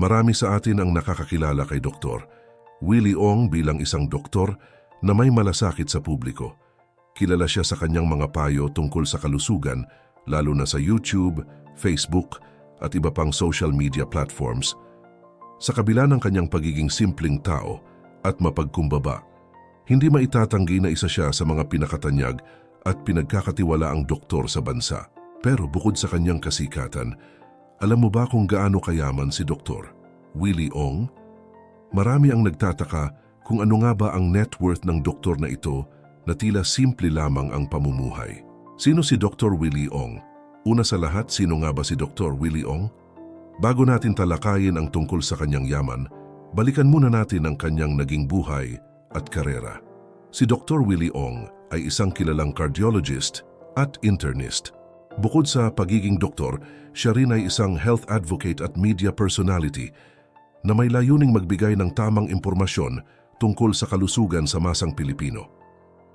Marami sa atin ang nakakakilala kay Doktor. Willie Ong bilang isang doktor na may malasakit sa publiko. Kilala siya sa kanyang mga payo tungkol sa kalusugan, lalo na sa YouTube, Facebook at iba pang social media platforms. Sa kabila ng kanyang pagiging simpleng tao at mapagkumbaba, hindi maitatanggi na isa siya sa mga pinakatanyag at pinagkakatiwalaang doktor sa bansa. Pero bukod sa kanyang kasikatan, alam mo ba kung gaano kayaman si Doktor Willie Ong? Marami ang nagtataka kung ano nga ba ang net worth ng doktor na ito na tila simple lamang ang pamumuhay. Sino si Dr. Willie Ong? Una sa lahat, sino nga ba si Dr. Willie Ong? Bago natin talakayin ang tungkol sa kanyang yaman, balikan muna natin ang kanyang naging buhay at karera. Si Dr. Willie Ong ay isang kilalang cardiologist at internist. Bukod sa pagiging doktor, siya rin ay isang health advocate at media personality na may layuning magbigay ng tamang impormasyon tungkol sa kalusugan sa masang Pilipino.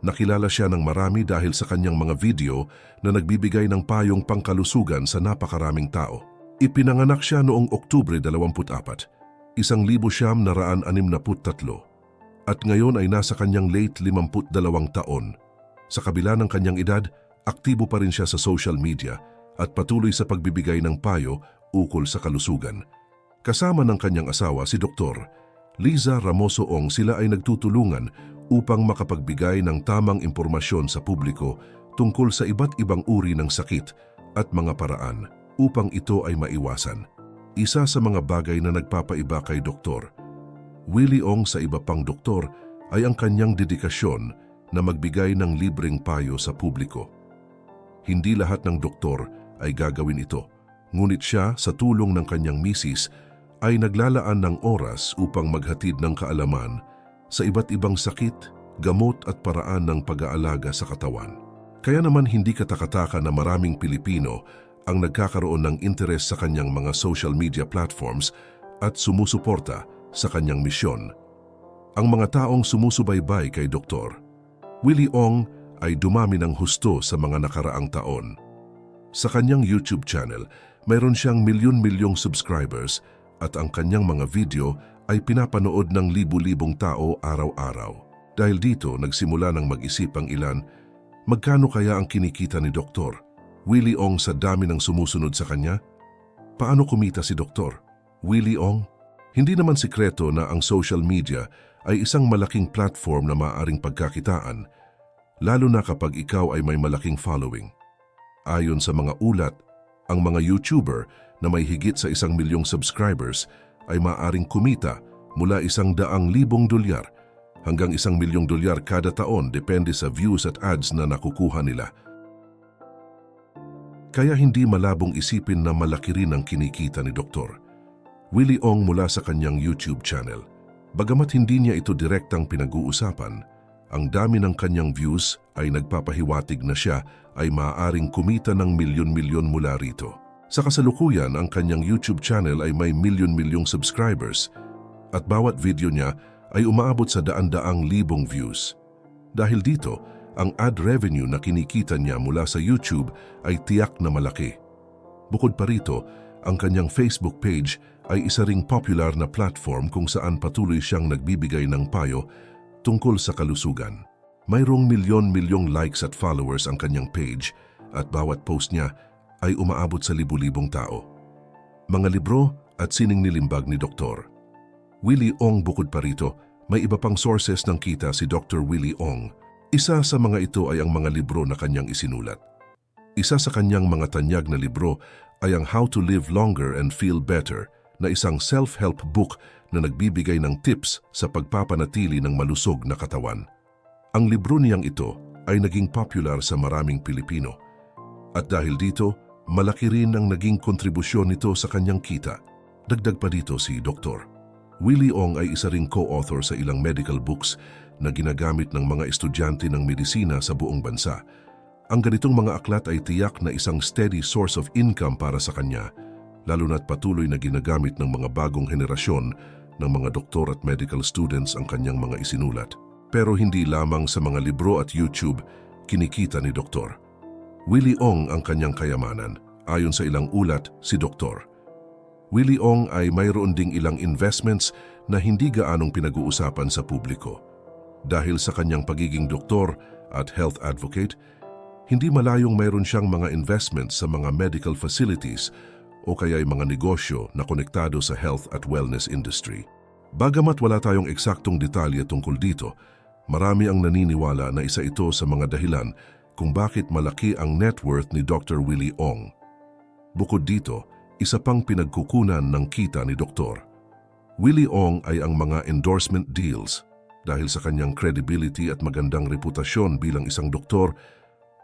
Nakilala siya ng marami dahil sa kanyang mga video na nagbibigay ng payong pangkalusugan sa napakaraming tao. Ipinanganak siya noong Oktubre 24, isang libo siyam na raan anim na tatlo, at ngayon ay nasa kanyang late 52 taon. Sa kabila ng kanyang edad, aktibo pa rin siya sa social media at patuloy sa pagbibigay ng payo ukol sa kalusugan. Kasama ng kanyang asawa si Dr. Liza Ramoso Ong sila ay nagtutulungan upang makapagbigay ng tamang impormasyon sa publiko tungkol sa iba't ibang uri ng sakit at mga paraan upang ito ay maiwasan. Isa sa mga bagay na nagpapaiba kay Doktor Willie Ong sa iba pang doktor ay ang kanyang dedikasyon na magbigay ng libreng payo sa publiko. Hindi lahat ng doktor ay gagawin ito, ngunit siya sa tulong ng kanyang misis ay naglalaan ng oras upang maghatid ng kaalaman sa iba't ibang sakit, gamot at paraan ng pag-aalaga sa katawan. Kaya naman hindi katakataka na maraming Pilipino ang nagkakaroon ng interes sa kanyang mga social media platforms at sumusuporta sa kanyang misyon. Ang mga taong sumusubaybay kay Dr. Willie Ong ay dumami ng husto sa mga nakaraang taon. Sa kanyang YouTube channel, mayroon siyang milyon-milyong subscribers at ang kanyang mga video ay pinapanood ng libu-libong tao araw-araw. Dahil dito, nagsimula ng mag-isip ang ilan, magkano kaya ang kinikita ni Doktor? Willie Ong sa dami ng sumusunod sa kanya? Paano kumita si Doktor? Willie Ong? Hindi naman sikreto na ang social media ay isang malaking platform na maaaring pagkakitaan, lalo na kapag ikaw ay may malaking following. Ayon sa mga ulat, ang mga YouTuber na may higit sa isang milyong subscribers ay maaaring kumita mula isang daang libong dolyar hanggang isang milyong dolyar kada taon depende sa views at ads na nakukuha nila. Kaya hindi malabong isipin na malaki rin ang kinikita ni Doktor. Willie Ong mula sa kanyang YouTube channel. Bagamat hindi niya ito direktang pinag-uusapan, ang dami ng kanyang views ay nagpapahiwatig na siya ay maaaring kumita ng milyon-milyon mula rito. Sa kasalukuyan, ang kanyang YouTube channel ay may milyon-milyong subscribers at bawat video niya ay umaabot sa daan-daang libong views. Dahil dito, ang ad revenue na kinikita niya mula sa YouTube ay tiyak na malaki. Bukod pa rito, ang kanyang Facebook page ay isa ring popular na platform kung saan patuloy siyang nagbibigay ng payo tungkol sa kalusugan. Mayroong milyon-milyong likes at followers ang kanyang page at bawat post niya ay umaabot sa libu-libong tao. Mga libro at sining nilimbag ni Dr. Willie Ong bukod pa rito, may iba pang sources ng kita si Dr. Willie Ong. Isa sa mga ito ay ang mga libro na kanyang isinulat. Isa sa kanyang mga tanyag na libro ay ang How to Live Longer and Feel Better na isang self-help book na nagbibigay ng tips sa pagpapanatili ng malusog na katawan. Ang libro niyang ito ay naging popular sa maraming Pilipino. At dahil dito, malaki rin ang naging kontribusyon nito sa kanyang kita. Dagdag pa dito si Dr. Willie Ong ay isa ring co-author sa ilang medical books na ginagamit ng mga estudyante ng medisina sa buong bansa. Ang ganitong mga aklat ay tiyak na isang steady source of income para sa kanya, lalo na't patuloy na ginagamit ng mga bagong henerasyon ng mga doktor at medical students ang kanyang mga isinulat. Pero hindi lamang sa mga libro at YouTube kinikita ni Doktor. Willie Ong ang kanyang kayamanan. Ayon sa ilang ulat, si Doktor. Willie Ong ay mayroon ding ilang investments na hindi gaanong pinag-uusapan sa publiko. Dahil sa kanyang pagiging doktor at health advocate, hindi malayong mayroon siyang mga investments sa mga medical facilities o kaya ay mga negosyo na konektado sa health at wellness industry. Bagamat wala tayong eksaktong detalye tungkol dito, marami ang naniniwala na isa ito sa mga dahilan kung bakit malaki ang net worth ni Dr. Willie Ong. Bukod dito, isa pang pinagkukunan ng kita ni Doktor. Willie Ong ay ang mga endorsement deals. Dahil sa kanyang credibility at magandang reputasyon bilang isang doktor,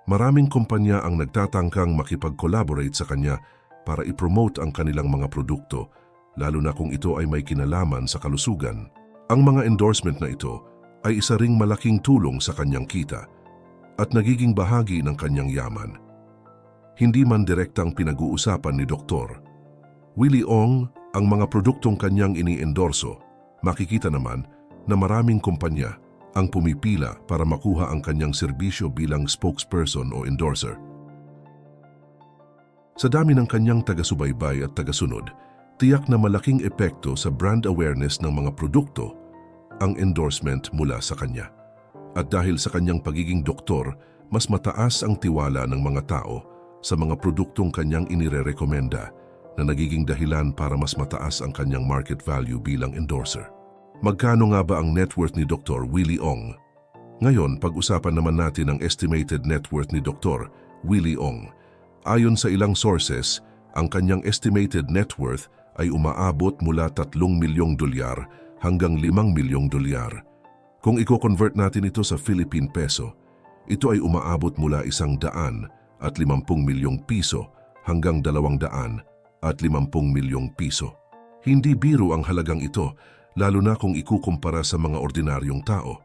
maraming kumpanya ang nagtatangkang makipag-collaborate sa kanya para i-promote ang kanilang mga produkto, lalo na kung ito ay may kinalaman sa kalusugan. Ang mga endorsement na ito ay isa ring malaking tulong sa kanyang kita at nagiging bahagi ng kanyang yaman. Hindi man direktang pinag-uusapan ni Doktor. Willie Ong, ang mga produktong kanyang ini-endorso, makikita naman na maraming kumpanya ang pumipila para makuha ang kanyang serbisyo bilang spokesperson o endorser. Sa dami ng kanyang taga-subaybay at taga-sunod, tiyak na malaking epekto sa brand awareness ng mga produkto ang endorsement mula sa kanya. At dahil sa kanyang pagiging doktor, mas mataas ang tiwala ng mga tao sa mga produktong kanyang inirerekomenda na nagiging dahilan para mas mataas ang kanyang market value bilang endorser. Magkano nga ba ang net worth ni Dr. Willie Ong? Ngayon, pag-usapan naman natin ang estimated net worth ni Dr. Willie Ong. Ayon sa ilang sources, ang kanyang estimated net worth ay umaabot mula 3 milyong dolyar hanggang 5 milyong dolyar. Kung i-convert natin ito sa Philippine peso, ito ay umaabot mula isang daan at 50 milyong piso hanggang dalawang daan at 50 milyong piso. Hindi biro ang halagang ito, lalo na kung ikukumpara sa mga ordinaryong tao.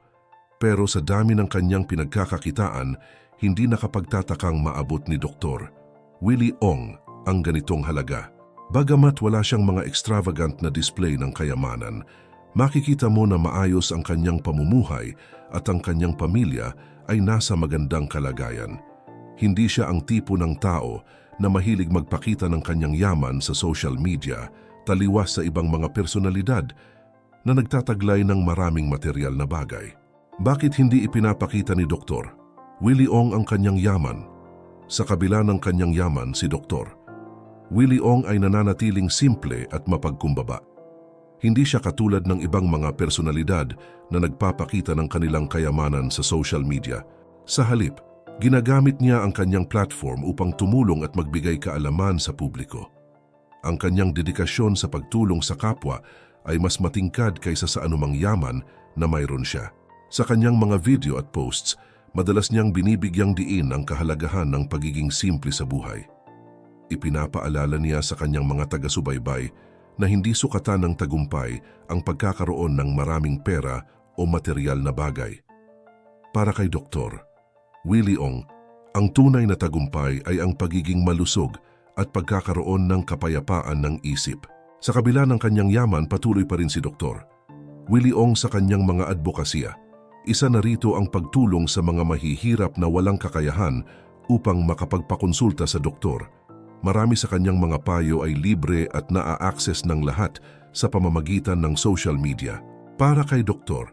Pero sa dami ng kanyang pinagkakakitaan, hindi nakapagtatakang maabot ni Doktor Willie Ong ang ganitong halaga. Bagamat wala siyang mga extravagant na display ng kayamanan, makikita mo na maayos ang kanyang pamumuhay at ang kanyang pamilya ay nasa magandang kalagayan. Hindi siya ang tipo ng tao na mahilig magpakita ng kanyang yaman sa social media, taliwas sa ibang mga personalidad na nagtataglay ng maraming material na bagay. Bakit hindi ipinapakita ni Doktor? Willie Ong ang kanyang yaman. Sa kabila ng kanyang yaman si Doktor, Willie Ong ay nananatiling simple at mapagkumbaba. Hindi siya katulad ng ibang mga personalidad na nagpapakita ng kanilang kayamanan sa social media. Sa halip, ginagamit niya ang kanyang platform upang tumulong at magbigay kaalaman sa publiko. Ang kanyang dedikasyon sa pagtulong sa kapwa ay mas matingkad kaysa sa anumang yaman na mayroon siya. Sa kanyang mga video at posts, madalas niyang binibigyang diin ang kahalagahan ng pagiging simple sa buhay. Ipinapaalala niya sa kanyang mga taga-subaybay na hindi sukatan ng tagumpay ang pagkakaroon ng maraming pera o material na bagay. Para kay Doktor, Willie Ong, ang tunay na tagumpay ay ang pagiging malusog at pagkakaroon ng kapayapaan ng isip. Sa kabila ng kanyang yaman, patuloy pa rin si Doktor. Willie Ong sa kanyang mga advokasya. Isa na rito ang pagtulong sa mga mahihirap na walang kakayahan upang makapagpakonsulta sa doktor. Marami sa kanyang mga payo ay libre at naa-access ng lahat sa pamamagitan ng social media. Para kay doktor,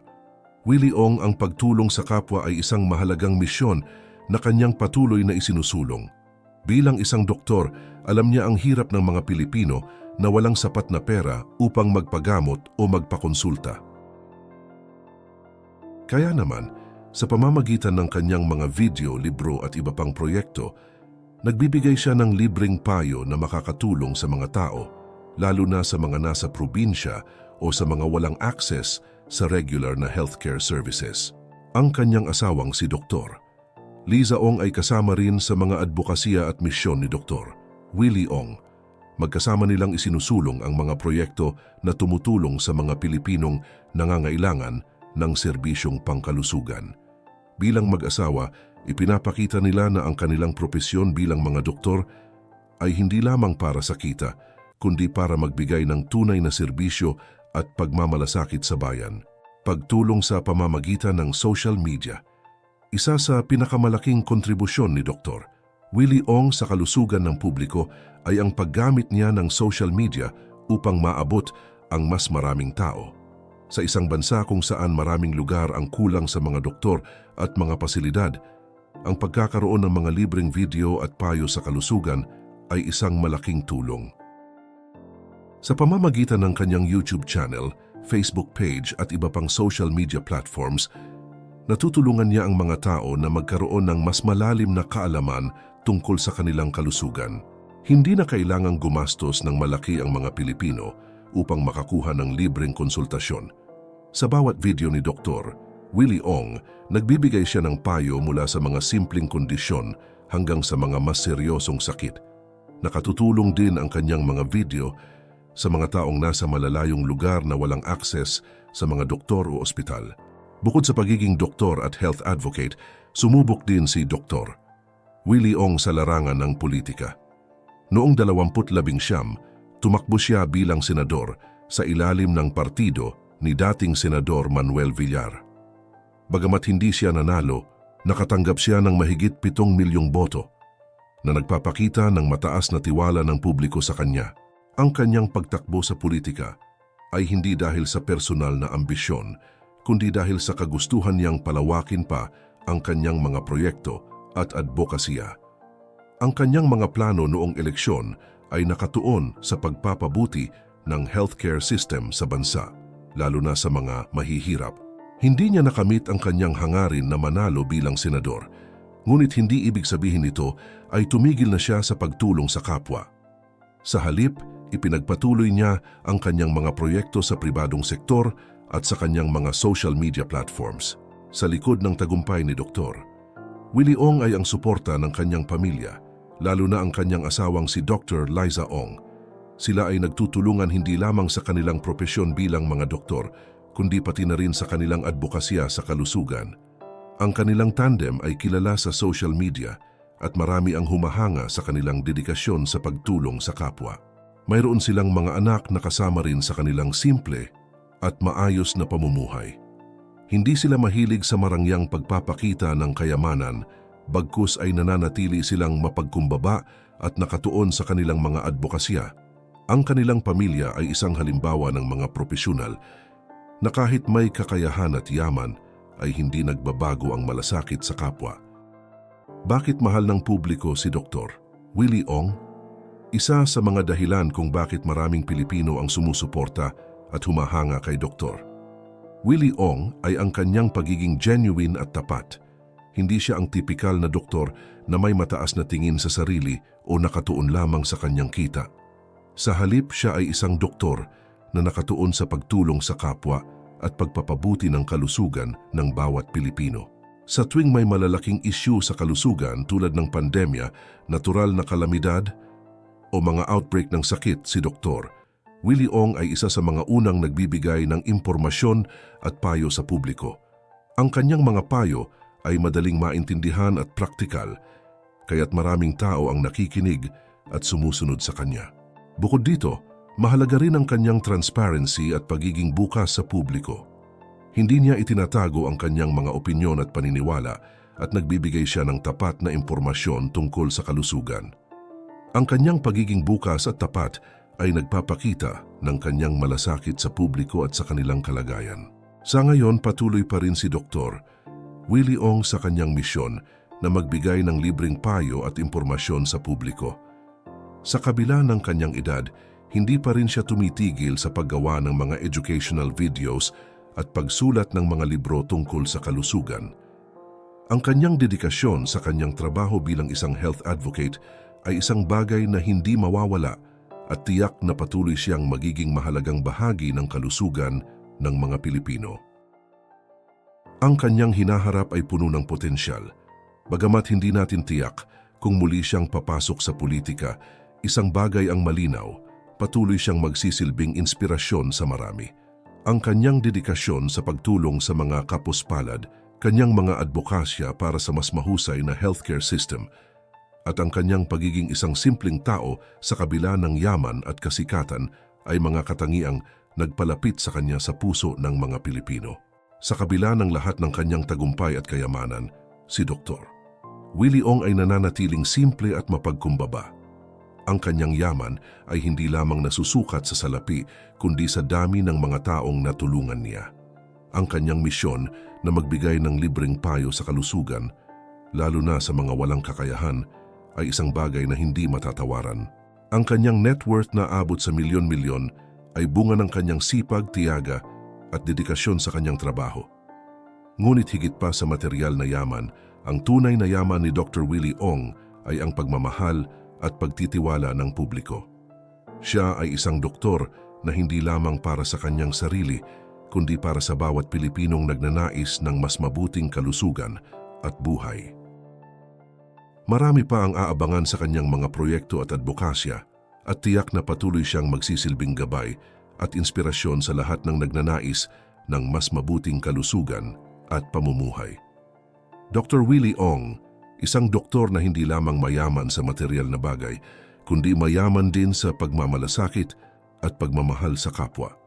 Willie Ong ang pagtulong sa kapwa ay isang mahalagang misyon na kanyang patuloy na isinusulong. Bilang isang doktor, alam niya ang hirap ng mga Pilipino na walang sapat na pera upang magpagamot o magpakonsulta. Kaya naman, sa pamamagitan ng kanyang mga video, libro at iba pang proyekto, nagbibigay siya ng libreng payo na makakatulong sa mga tao, lalo na sa mga nasa probinsya o sa mga walang access sa regular na healthcare services. Ang kanyang asawang si Doktor. Liza Ong ay kasama rin sa mga advokasya at misyon ni Doktor. Willie Ong. Magkasama nilang isinusulong ang mga proyekto na tumutulong sa mga Pilipinong nangangailangan ng serbisyong pangkalusugan. Bilang mag-asawa, ipinapakita nila na ang kanilang propesyon bilang mga doktor ay hindi lamang para sa kita, kundi para magbigay ng tunay na serbisyo at pagmamalasakit sa bayan. Pagtulong sa pamamagitan ng social media. Isa sa pinakamalaking kontribusyon ni Dr. Willie Ong sa kalusugan ng publiko ay ang paggamit niya ng social media upang maabot ang mas maraming tao. Sa isang bansa kung saan maraming lugar ang kulang sa mga doktor at mga pasilidad, ang pagkakaroon ng mga libreng video at payo sa kalusugan ay isang malaking tulong. Sa pamamagitan ng kanyang YouTube channel, Facebook page at iba pang social media platforms, natutulungan niya ang mga tao na magkaroon ng mas malalim na kaalaman tungkol sa kanilang kalusugan. Hindi na kailangang gumastos ng malaki ang mga Pilipino upang makakuha ng libreng konsultasyon. Sa bawat video ni Dr. Willie Ong, nagbibigay siya ng payo mula sa mga simpleng kondisyon hanggang sa mga mas seryosong sakit. Nakatutulong din ang kanyang mga video sa mga taong nasa malalayong lugar na walang access sa mga doktor o ospital. Bukod sa pagiging doktor at health advocate, sumubok din si Dr. Willie Ong sa larangan ng politika. Noong 2011, tumakbo siya bilang senador sa ilalim ng partido ni dating Senador Manuel Villar. Bagamat hindi siya nanalo, nakatanggap siya ng mahigit 7 milyong boto na nagpapakita ng mataas na tiwala ng publiko sa kanya. Ang kanyang pagtakbo sa politika ay hindi dahil sa personal na ambisyon, kundi dahil sa kagustuhan niyang palawakin pa ang kanyang mga proyekto at advokasya. Ang kanyang mga plano noong eleksyon ay nakatuon sa pagpapabuti ng healthcare system sa bansa, lalo na sa mga mahihirap. Hindi niya nakamit ang kanyang hangarin na manalo bilang senador, ngunit hindi ibig sabihin nito ay tumigil na siya sa pagtulong sa kapwa. Sa halip, ipinagpatuloy niya ang kanyang mga proyekto sa pribadong sektor at sa kanyang mga social media platforms. Sa likod ng tagumpay ni Dr. Willie Ong ay ang suporta ng kanyang pamilya, lalo na ang kanyang asawang si Dr. Liza Ong. Sila ay nagtutulungan hindi lamang sa kanilang propesyon bilang mga doktor, kundi pati na rin sa kanilang advokasya sa kalusugan. Ang kanilang tandem ay kilala sa social media at marami ang humahanga sa kanilang dedikasyon sa pagtulong sa kapwa. Mayroon silang mga anak na kasama rin sa kanilang simple at maayos na pamumuhay. Hindi sila mahilig sa marangyang pagpapakita ng kayamanan, bagkus ay nananatili silang mapagkumbaba at nakatuon sa kanilang mga advokasya. Ang kanilang pamilya ay isang halimbawa ng mga profesional na kahit may kakayahan at yaman ay hindi nagbabago ang malasakit sa kapwa. Bakit mahal ng publiko si Dr. Willie Ong? Isa sa mga dahilan kung bakit maraming Pilipino ang sumusuporta at humahanga kay Dr. Willie Ong ay ang kanyang pagiging genuine at tapat. Hindi siya ang tipikal na doktor na may mataas na tingin sa sarili o nakatuon lamang sa kanyang kita. Sa halip siya ay isang doktor na nakatuon sa pagtulong sa kapwa at pagpapabuti ng kalusugan ng bawat Pilipino. Sa tuwing may malalaking isyu sa kalusugan tulad ng pandemya, natural na kalamidad o mga outbreak ng sakit si Doktor, Willie Ong ay isa sa mga unang nagbibigay ng impormasyon at payo sa publiko. Ang kanyang mga payo ay madaling maintindihan at praktikal, kaya't maraming tao ang nakikinig at sumusunod sa kanya. Bukod dito, mahalaga rin ang kanyang transparency at pagiging bukas sa publiko. Hindi niya itinatago ang kanyang mga opinyon at paniniwala at nagbibigay siya ng tapat na impormasyon tungkol sa kalusugan. Ang kanyang pagiging bukas at tapat ay nagpapakita ng kanyang malasakit sa publiko at sa kanilang kalagayan. Sa ngayon, patuloy pa rin si Dr. Willie Ong sa kanyang misyon na magbigay ng libreng payo at impormasyon sa publiko. Sa kabila ng kanyang edad, hindi pa rin siya tumitigil sa paggawa ng mga educational videos at pagsulat ng mga libro tungkol sa kalusugan. Ang kanyang dedikasyon sa kanyang trabaho bilang isang health advocate ay isang bagay na hindi mawawala at tiyak na patuloy siyang magiging mahalagang bahagi ng kalusugan ng mga Pilipino. Ang kanyang hinaharap ay puno ng potensyal. Bagamat hindi natin tiyak kung muli siyang papasok sa politika, isang bagay ang malinaw, patuloy siyang magsisilbing inspirasyon sa marami. Ang kanyang dedikasyon sa pagtulong sa mga kapuspalad, kanyang mga advokasya para sa mas mahusay na healthcare system at ang kanyang pagiging isang simpleng tao sa kabila ng yaman at kasikatan ay mga katangiang nagpalapit sa kanya sa puso ng mga Pilipino. Sa kabila ng lahat ng kanyang tagumpay at kayamanan, si Dr. Willie Ong ay nananatiling simple at mapagkumbaba. Ang kanyang yaman ay hindi lamang nasusukat sa salapi kundi sa dami ng mga taong natulungan niya. Ang kanyang misyon na magbigay ng libreng payo sa kalusugan, lalo na sa mga walang kakayahan, ay isang bagay na hindi matatawaran. Ang kanyang net worth na abot sa milyon-milyon ay bunga ng kanyang sipag, tiyaga at dedikasyon sa kanyang trabaho. Ngunit higit pa sa material na yaman, ang tunay na yaman ni Dr. Willie Ong ay ang pagmamahal at pagtitiwala ng publiko. Siya ay isang doktor na hindi lamang para sa kanyang sarili, kundi para sa bawat Pilipinong nagnanais ng mas mabuting kalusugan at buhay. Marami pa ang aabangan sa kanyang mga proyekto at advokasya at tiyak na patuloy siyang magsisilbing gabay at inspirasyon sa lahat ng nagnanais ng mas mabuting kalusugan at pamumuhay. Dr. Willie Ong, isang doktor na hindi lamang mayaman sa material na bagay, kundi mayaman din sa pagmamalasakit at pagmamahal sa kapwa.